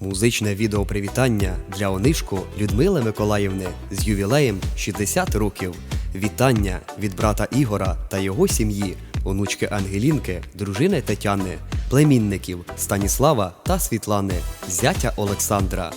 Музичне відеопривітання для онишку Людмили Миколаївни з ювілеєм 60 років. Вітання від брата Ігора та його сім'ї, онучки Ангелінки, дружини Тетяни, племінників Станіслава та Світлани, зятя Олександра.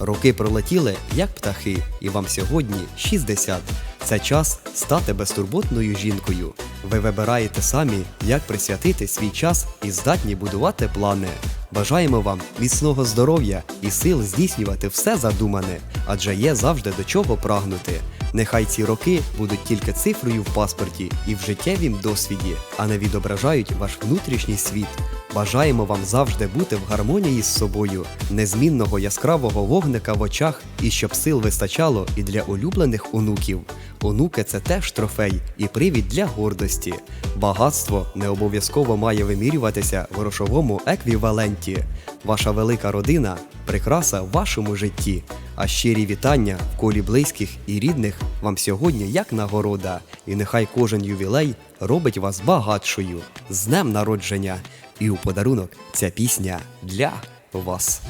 Роки пролетіли, як птахи, і вам сьогодні 60. Це час стати безтурботною жінкою. Ви вибираєте самі, як присвятити свій час і здатні будувати плани. Бажаємо вам міцного здоров'я і сил здійснювати все задумане, адже є завжди до чого прагнути. Нехай ці роки будуть тільки цифрою в паспорті і в життєвім досвіді, а не відображають ваш внутрішній світ. Бажаємо вам завжди бути в гармонії з собою, незмінного яскравого вогника в очах, і щоб сил вистачало і для улюблених онуків. Онуки це теж трофей і привід для гордості. Багатство не обов'язково має вимірюватися в грошовому еквіваленті. Ваша велика родина прикраса в вашому житті. А щирі вітання в колі близьких і рідних вам сьогодні як нагорода. І нехай кожен ювілей робить вас багатшою з днем народження. І у подарунок ця пісня для вас.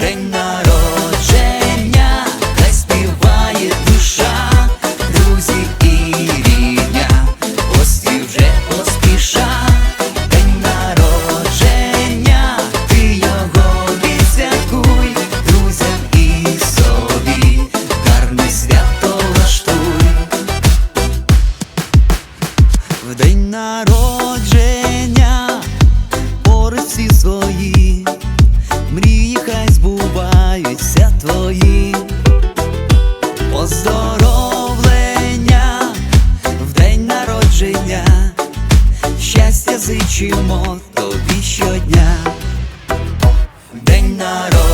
День народження, хай співає душа, друзі і рідня, гості вже поспіша. День народження, ти його відсвяткуй, друзям і собі, гарне свято влаштуй. Щастя зичимо тобі щодня. День народження,